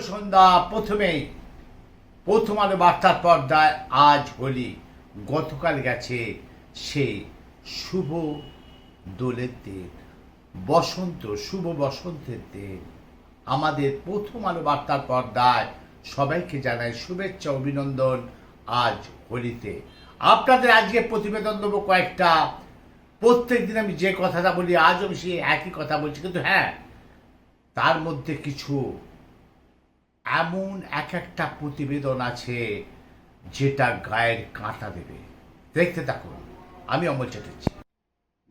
সন্ধ্যা প্রথমেই প্রথম আলো বার্তার পর্দায় আজ হোলি। গতকাল গেছে সেই শুভ দোলের দিন। বসন্ত, শুভ বসন্তের দিন। আমাদের প্রথম আলো বার্তার পর্দায় সবাইকে জানাই শুভেচ্ছা, অভিনন্দন আজ হোলিতে। আপনাদের আজকে প্রতিবেদন দেবো কয়েকটা। প্রত্যেক দিন আমি যে কথাটা বলি, আজও আমি একই কথা বলছি। কিন্তু হ্যাঁ তার মধ্যে কিছু এমন এক একটা প্রতিবেদন আছে যেটা গায়ের কাঁটা দেবে। দেখতে থাকুন, আমি অমল চ্যাটার্জি।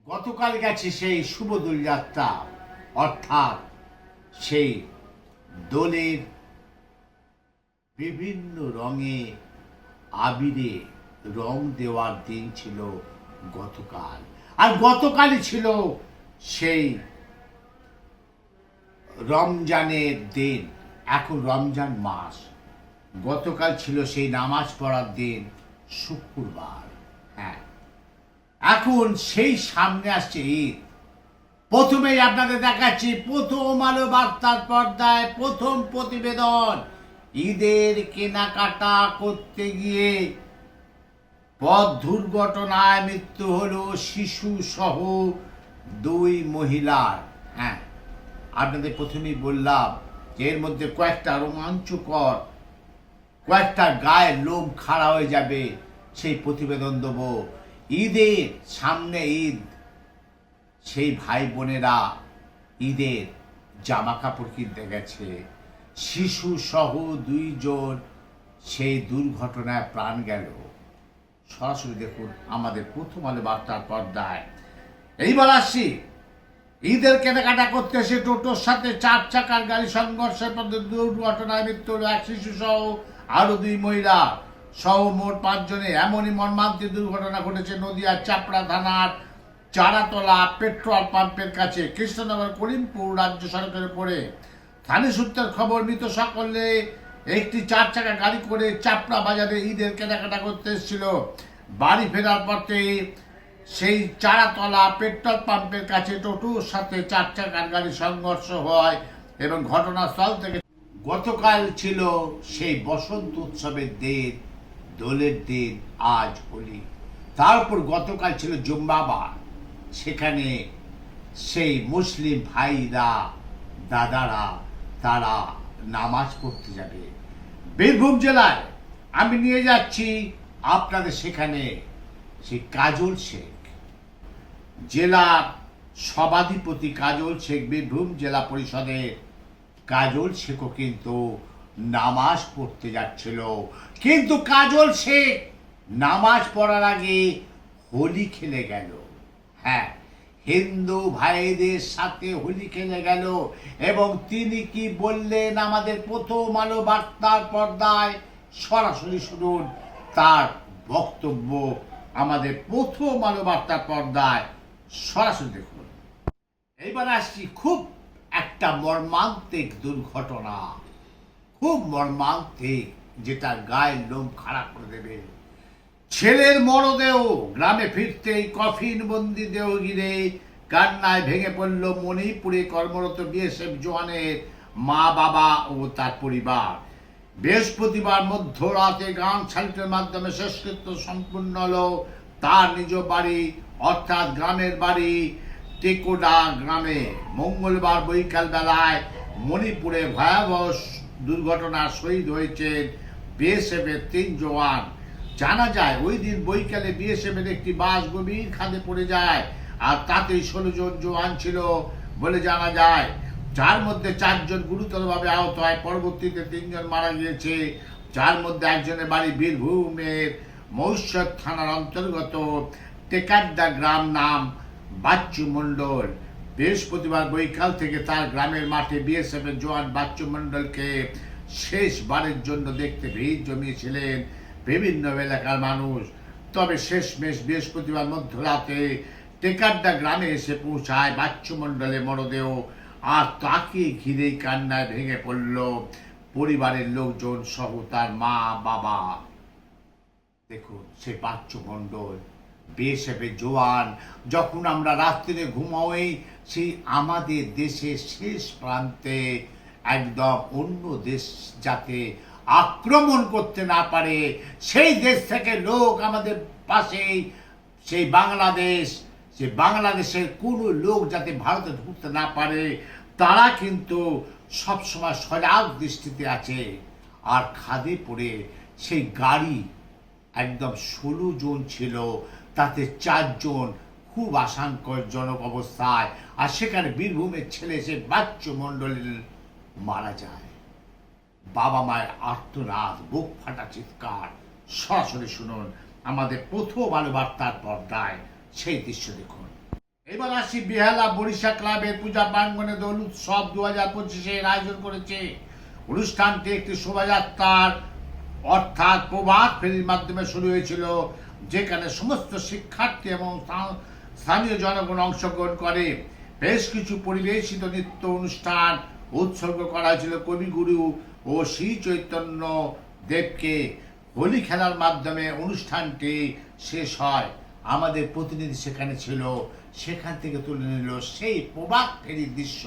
গতকাল গেছে সেই শুভ দোলযাত্রা, অর্থাৎ সেই দোলের বিভিন্ন রঙে আবিরে রং দেওয়ার দিন ছিল গতকাল। আর গতকালই ছিল সেই রমজানের দিন। এখন রমজান মাস। গতকাল ছিল সেই নামাজ পড়ার দিন, শুক্রবার। হ্যাঁ। এখন সেই সামনে আসছে ঈদ। প্রথমেই আপনাদের দেখাচ্ছি, প্রথম আলো বার্তার পর্দায় প্রথম প্রতিবেদন। ঈদের কেনাকাটা করতে গিয়ে পথ দুর্ঘটনায় মৃত্যু হলো শিশু সহ দুই মহিলার। হ্যাঁ। আপনাদের প্রথমেই বললাম এর মধ্যে কয়েকটা রোমাঞ্চকর, কয়েকটা গায়ের লোম খাড়া হয়ে যাবে, সেই প্রতিবেদন দেবো। ঈদের সামনে ঈদ, সেই ভাই বোনেরা ঈদের জামা কাপড় কিনতে গেছে। শিশু সহ দুইজন সেই দুর্ঘটনায় প্রাণ গেল। সরাসরি দেখুন আমাদের প্রথম আলো বার্তার পর্দায়। এইবার আসছি। ঈদের কেনাকাটা করতে এসে টোটোর সাথে চার চাকার গাড়ি সংঘর্ষের মধ্যে দুর্ঘটনায় মৃত্যু হলো এক শিশু সহ আরও দুই মহিলা। সহ মোট পাঁচজনে। এমনই মর্মান্তিক দুর্ঘটনা ঘটেছে নদিয়ার চাপড়া থানার চারাতলা পেট্রোল পাম্পের কাছে। কৃষ্ণনগর, করিমপুর রাজ্য সড়কের উপরে। স্থানীয় সূত্রের খবর, মৃত সকলে একটি চার চাকা গাড়ি করে চাপড়া বাজারে ঈদের কেনাকাটা করতে এসেছিল। বাড়ি ফেরার পথে সেই চারাতলা পেট্রোল পাম্পের কাছে টোটোর সাথে চার চাকার গাড়ি সংঘর্ষ হয় এবং ঘটনাস্থল থেকে গতকাল ছিল সেই বসন্ত উৎসবের দিন, দোলের দিন, আজ হোলি। তারপর গতকাল ছিল জুম্বাবার সেখানে সেই মুসলিম ভাইরা, দাদারা, তারা নামাজ পড়তে যাবে। বীরভূম জেলায় আমি নিয়ে যাচ্ছি আপনাদের সেখানে সেই কাজল শেখ জেলার সভাধিপতি কাজল শেখ বীরভূম জেলা পরিষদের কাজল শেখও কিন্তু নামাজ পড়তে যাচ্ছিল। কিন্তু কাজল শেখ নামাজ পড়ার আগে হোলি খেলে গেল। হ্যাঁ হিন্দু ভাইদের সাথে হোলি খেলে গেল এবং তিনি কি বললেন আমাদের প্রথম আলো বার্তার পর্দায়? সরাসরি শুনুন, তার বক্তব্য আমাদের প্রথম আলো বার্তার পর্দায়। সরাসরি দেখুন। এইবার আসছি খুব একটা মর্মান্তিক দুর্ঘটনা। খুব মর্মান্তিক যেটা গায়ের লোম খারাপ করে দেবে। ছেলের মরদেহ, গ্রামে ফিরতেই কফিন বন্দি দেহ ঘিরে কান্নায় ভেঙে পড়ল মণিপুরে কর্মরত বিএসএফ জওয়ানের মা, বাবা ও তার পরিবার। বৃহস্পতিবার মধ্যরাতে গান সালিটের মাধ্যমে শেষকৃত্য সম্পূর্ণ হলো। তার নিজ বাড়ি অর্থাৎ গ্রামের বাড়ি টেকোডা গ্রামে। মঙ্গলবার বৈকাল বেলায় মণিপুরে ভয়াবহ দুর্ঘটনা শহীদ হয়েছেন বিএসএফের তিন জওয়ান। জানা যায়, ওই দিন বৈকালে বিএসএফের একটি বাস গভীর খাদে পড়ে যায় আর তাতেই ষোলো জন জওয়ান ছিল বলে জানা যায়। যার মধ্যে চারজন গুরুতরভাবে আহত হয়, পরবর্তীতে তিনজন মারা গিয়েছে। যার মধ্যে একজনের বাড়ি বীরভূমের মহিষদ থানার অন্তর্গত টেকাড্ডা গ্রাম নাম বাচ্চু মণ্ডল। বৃহস্পতিবার বৈকাল থেকে তার গ্রামের মাঠে বিএসএফ এর জওয়ান বাচ্চু মণ্ডলকে শেষবারের জন্য দেখতে ভিড় জমিয়েছিলেন বিভিন্ন এলাকার মানুষ। তবে শেষমেশ বৃহস্পতিবার মধ্যরাতে টেকাড্ডা গ্রামে এসে পৌঁছায় বাচ্চু মণ্ডলের মরদেহ। আর তাকে ঘিরে কান্নায় ভেঙে পড়ল পরিবারের লোকজন সহ তার মা, বাবা। দেখুন সে বাচ্চু মণ্ডল। বিএসএফের জোয়ান। যখন আমরা রাত্রিরে ঘুমাওই সেই আমাদের দেশের শেষ প্রান্তে একদম অন্য দেশ যাতে আক্রমণ করতে না পারে, সেই দেশ থেকে লোক আমাদের পাশেই, সেই বাংলাদেশ, সেই বাংলাদেশের কোনো লোক যাতে ভারতে ঢুকতে না পারে, তারা কিন্তু সবসময় সজাগ দৃষ্টিতে আছে। আর খাদে পড়ে সেই গাড়ি একদম ষোলো জন ছিল তাতে চারজন খুব আশঙ্কাজনক অবস্থায়। আর সেখানে বীরভূমের ছেলে সে বাচ্চু মণ্ডলীর মারা যায়। বাবা মায়ের আর্তনাদ, বুক ফাটা চিৎকার। সরাসরি শুনুন আমাদের প্রথম আলো বার্তার পর্দায় সেই দৃশ্য দেখুন। এবার আসি বেহালা বরিশা ক্লাবের পূজা প্রাঙ্গনে দোল উৎসব দু হাজার পঁচিশের আয়োজন করেছে। অনুষ্ঠানটি একটি শোভাযাত্রার অর্থাৎ প্রভাত ফেরির মাধ্যমে শুরু হয়েছিল। যেখানে সমস্ত শিক্ষার্থী এবং স্থানীয় জনগণ অংশগ্রহণ করে। বেশ কিছু পরিবেশিত নৃত্য অনুষ্ঠান উৎসর্গ করা হয়েছিল কবিগুরু ও শ্রী চৈতন্য দেবকে। হোলি খেলার মাধ্যমে অনুষ্ঠানটি শেষ হয়। আমাদের প্রতিনিধি সেখানে ছিল। সেখান থেকে তুলে নিল সেই প্রবাদ ফেরির দৃশ্য।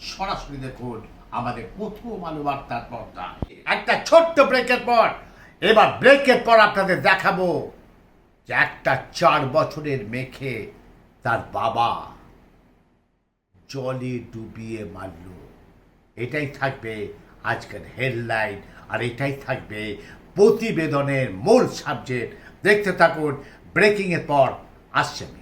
সরাসরি দেখুন আমাদের প্রথম আলো বার্তার পর্দা। একটা ছোট্ট ব্রেকের পর, এবার ব্রেকের পর আপনাদের দেখাবো একটা চার বছরের মেখে তার বাবা জলে ডুবিয়ে মারল। এটাই থাকবে আজকের হেডলাইন আর এটাই থাকবে প্রতিবেদনের মূল সাবজেক্ট। দেখতে থাকুন, ব্রেকিংয়ের পর আসছে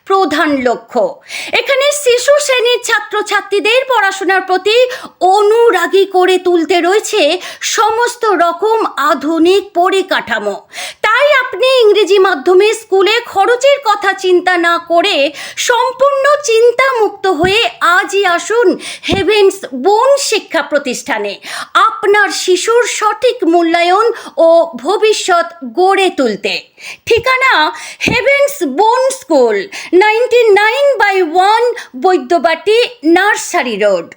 প্রধান লক্ষ্য। এখানে শিশু শ্রেণির ছাত্রছাত্রীদের পড়াশোনার প্রতি অনুরাগী করে তুলতে রয়েছে সমস্ত রকম আধুনিক পরিকাঠামো। তাই আপনি ইংরেজি মাধ্যমে স্কুলে খরচের কথা চিন্তা না করে সম্পূর্ণ চিন্তামুক্ত হয়ে আজই আসুন হেভেন্স বোন শিক্ষা প্রতিষ্ঠানে। আপনার শিশুর সঠিক মূল্যায়ন ও ভবিষ্যৎ গড়ে তুলতে। ঠিকানা হেভেন্স বোন school ninety nine by one Baidyabati nursery road.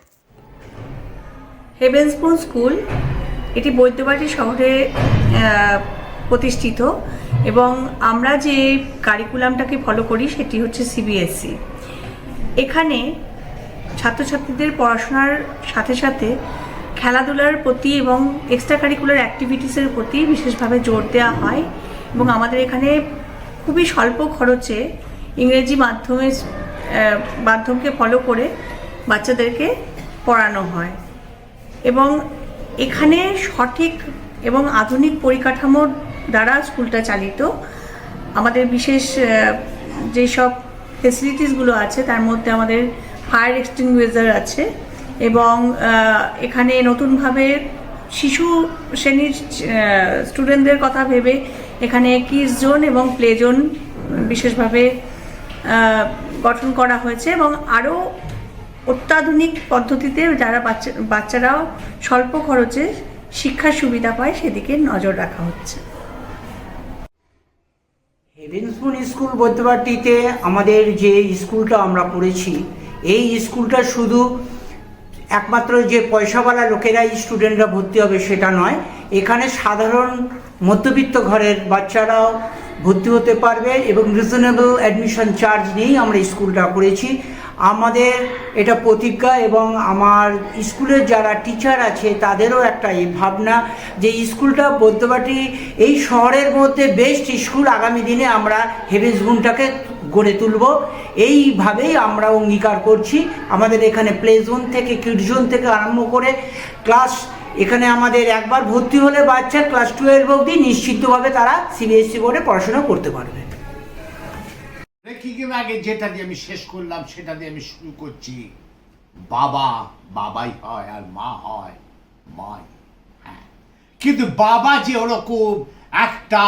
হেভেন্সপুর school এটি বৈদ্যবাটী শহরে প্রতিষ্ঠিত এবং আমরা যে কারিকুলামটাকে ফলো করি সেটি হচ্ছে সিবিএসসি এখানে ছাত্রছাত্রীদের পড়াশোনার সাথে সাথে খেলাধুলার প্রতি এবং এক্সট্রা কারিকুলার অ্যাক্টিভিটিসের প্রতি বিশেষভাবে জোর দেওয়া হয় এবং আমাদের এখানে খুবই স্বল্প খরচে ইংরেজি মাধ্যমে মাধ্যমকে ফলো করে বাচ্চাদেরকে পড়ানো হয়। এবং এখানে সঠিক এবং আধুনিক পরিকাঠামোর দ্বারা স্কুলটা চালিত। আমাদের বিশেষ যেসব ফেসিলিটিসগুলো আছে, তার মধ্যে আমাদের ফায়ার এক্সটিংগুইজার আছে এবং এখানে নতুনভাবে শিশু শ্রেণির স্টুডেন্টদের কথা ভেবে এখানে কিস জোন এবং প্লে জোন বিশেষভাবে গঠন করা হয়েছে এবং আরও অত্যাধুনিক পদ্ধতিতে যারা বাচ্চা বাচ্চারাও স্বল্প খরচে শিক্ষার সুবিধা পায়, সেদিকে নজর রাখা হচ্ছে। হেভেন্সপুর স্কুল বৈদ্যবাটিতে আমাদের যে স্কুলটা আমরা পড়েছি, এই স্কুলটা শুধু একমাত্র যে পয়সাওয়ালা লোকেরাই স্টুডেন্টরা ভর্তি হবে সেটা নয়, এখানে সাধারণ মধ্যবিত্ত ঘরের বাচ্চারাও ভর্তি হতে পারবে এবং রিজনেবল অ্যাডমিশন চার্জ নিয়েই আমরা স্কুলটা করেছি। আমাদের এটা প্রতিজ্ঞা এবং আমার স্কুলের যারা টিচার আছে, তাদেরও একটা এই ভাবনা যে স্কুলটা বৈদ্যবাটি এই শহরের মধ্যে বেস্ট স্কুল আগামী দিনে আমরা হেভেন্স গুনটাকে গড়ে তুলব। এইভাবেই আমরা অঙ্গীকার করছি। আমাদের এখানে প্লে জোন থেকে কিড জোন থেকে আরম্ভ করে ক্লাস এখানে আমাদের একবার ভর্তি হলে বাচ্চা ক্লাস টুয়েলভ অবধি নিশ্চিতভাবে তারা সিবিএসসি বোর্ডে পড়াশোনা করতে পারবে। ব্রেকিংয়ের আগে যেটা দিয়ে আমি শেষ করলাম, সেটা দিয়ে আমি শুরু করছি। বাবা, বাবাই হয় আর মা হয়। মাই হ্যাঁ। কিন্তু বাবা যে ওরকম একটা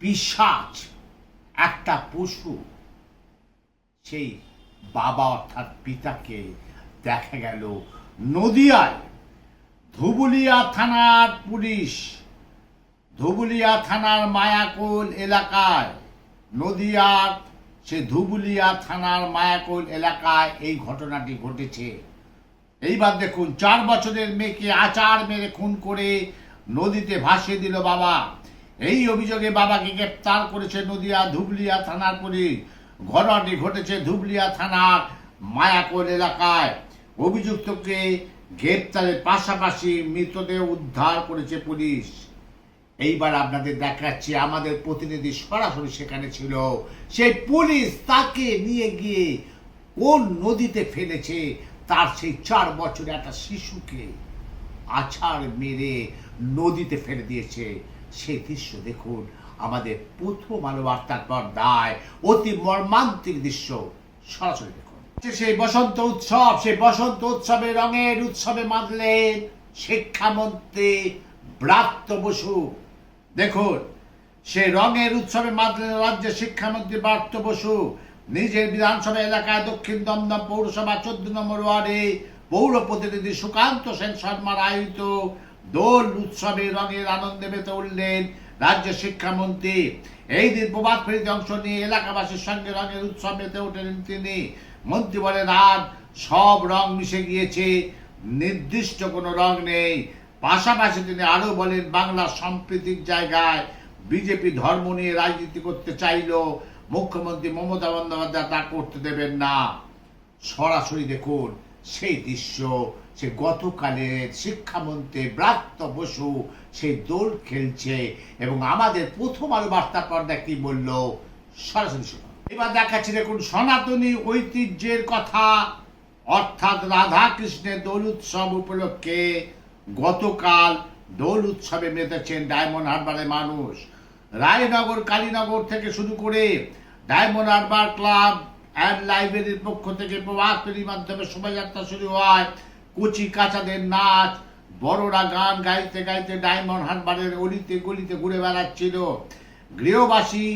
পিসাচ একটা পশু, সেই বাবা অর্থাৎ পিতাকে দেখা গেল নদিয়ায় ধুবুলিয়া থানার পুলিশ। ধুবুলিয়া থানার মায়াকোল এলাকায়। নদিয়ার, সে ধুবুলিয়া থানার মায়াকোল এলাকায় এই ঘটনাটি ঘটেছে। এইবার দেখুন, চার বছরের মেয়েকে আচার মেরে খুন করে নদীতে ভাসিয়ে দিল বাবা। এই অভিযোগে বাবাকে গ্রেপ্তার করেছে নদিয়া, ধুবলিয়া থানার পুলিশ। ঘটনাটি ঘটেছে ধুবলিয়া থানার মায়াকোল এলাকায়। অভিযুক্তকে গ্রেপ্তারের পাশাপাশি মৃতদেহ উদ্ধার করেছে পুলিশ। এইবার আপনাদের দেখাচ্ছি, আমাদের প্রতিনিধি সরাসরি সেখানে ছিল। সেই পুলিশ তাকে নিয়ে গিয়ে কোন নদীতে ফেলেছে, তার সেই চার বছরে একটা শিশুকে আছাড় মেরে নদীতে ফেলে দিয়েছে। সেই দৃশ্য দেখুন, আমাদের প্রথম আলো বার্তার পর দায় অতি মর্মান্তিক দৃশ্য। সরাসরি সেই বসন্ত উৎসব। সেই বসন্ত উৎসবে রঙের উৎসবে মাতলেন শিক্ষামন্ত্রী ব্রাত্য বসু। দেখুন সে রঙের উৎসবে মাতলেন রাজ্যের শিক্ষামন্ত্রী ব্রাত্য বসু। নিজের বিধানসভা এলাকায় দক্ষিণ দমদম পৌরসভা চোদ্দ নম্বর ওয়ার্ডে পৌর প্রতিনিধি সুকান্ত সেন শর্মার আয়োজিত দোল উৎসবে রঙের আনন্দে মেতে উঠলেন রাজ্য শিক্ষামন্ত্রী। এই দিন প্রভাত ফেরিতে অংশ নিয়ে এলাকাবাসীর সঙ্গে রঙের উৎসব মেতে ওঠেন তিনি। বলেন আজ সব রং মিশে গিয়েছে, নির্দিষ্ট কোনো রং নেই। পাশাপাশি তিনি আরও বলেন, বাংলা সাম্প্রতিক জায়গায় বিজেপি ধর্ম নিয়ে রাজনীতি করতে চাইলো, মুখ্যমন্ত্রী মমতা বন্দ্যোপাধ্যায় তা করতে দেবেন না। সরাসরি দেখুন, সেই দৃশ্য, সে গতকালের শিক্ষামন্ত্রী ব্রাত্য বসু সেই দোল খেলছে এবং আমাদের প্রথম আলো বার্তা পর্দা কি বলল? সরাসরি শুনুন। এবার দেখাচ্ছি দেখুন, সনাতনী ঐতিহ্যের কথা। অর্থাৎ রাধা কৃষ্ণের দোল উৎসব উপলক্ষে গতকাল দোল উৎসবে মেতেছেন ডায়মন্ড হারবারের মানুষ। রায়নগর, কালীনগর থেকে শুরু করে ডায়মন্ড হারবার ক্লাব অ্যান্ড লাইব্রেরির পক্ষ থেকে প্রভাত ফেরির মাধ্যমে শোভাযাত্রা শুরু হয়। কুচি কাচাদের নাচ, বড়রা গান গাইতে গাইতে ডায়মন্ড হারবারের অলিতে গলিতে ঘুরে বেড়াচ্ছিল। গৃহবাসী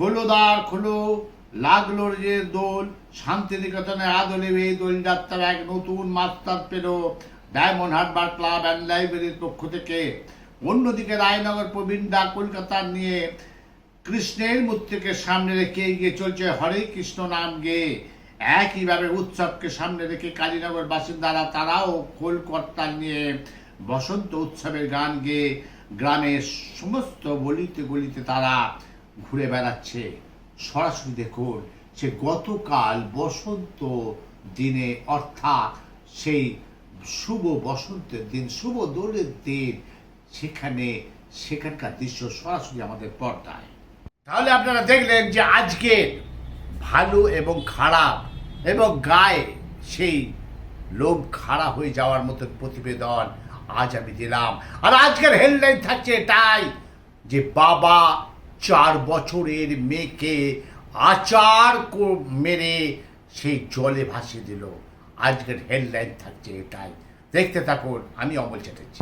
খোলোদার খোলো। লাগল যে দোল শান্তিনিকেতনের আদলে এই দোল যাত্রা এক নতুন মাস্টার পেল ডায়মন্ড হারবার ক্লাব অ্যান্ড লাইব্রেরির পক্ষ থেকে। অন্যদিকে রায়নগর প্রবীণদা কলকাতার নিয়ে কৃষ্ণের মূর্তিকে সামনে রেখে এগিয়ে চলছে হরে কৃষ্ণ নাম গেয়ে একইভাবে উৎসবকে সামনে রেখে কালীনগর বাসিন্দারা তারাও খোল নিয়ে বসন্ত উৎসবের গান গেয়ে গ্রামের সমস্ত গলিতে গলিতে তারা ঘুরে বেড়াচ্ছে। সরাসরি দেখুন, সে গতকাল বসন্ত দিনে, অর্থাৎ সেই শুভ বসন্তের দিন, শুভ দোলের দিন, সেখানে, সেখানকার দৃশ্য সরাসরি আমাদের পর্দায়। তাহলে আপনারা দেখলেন যে আজকে ভালো এবং খারাপ এবং গায়ে সেই লোভ খাড়া হয়ে যাওয়ার মতো প্রতিবেদন আজ আমি দিলাম। আর আজকের হেডলাইন থাকছে এটাই যে বাবা চার বছরের মেয়েকে আচার মেরে সেই জলে ভাসিয়ে দিল। আজকের হেডলাইন থাকছে এটাই। দেখতে থাকুন, আমি অমল চ্যাটার্জি।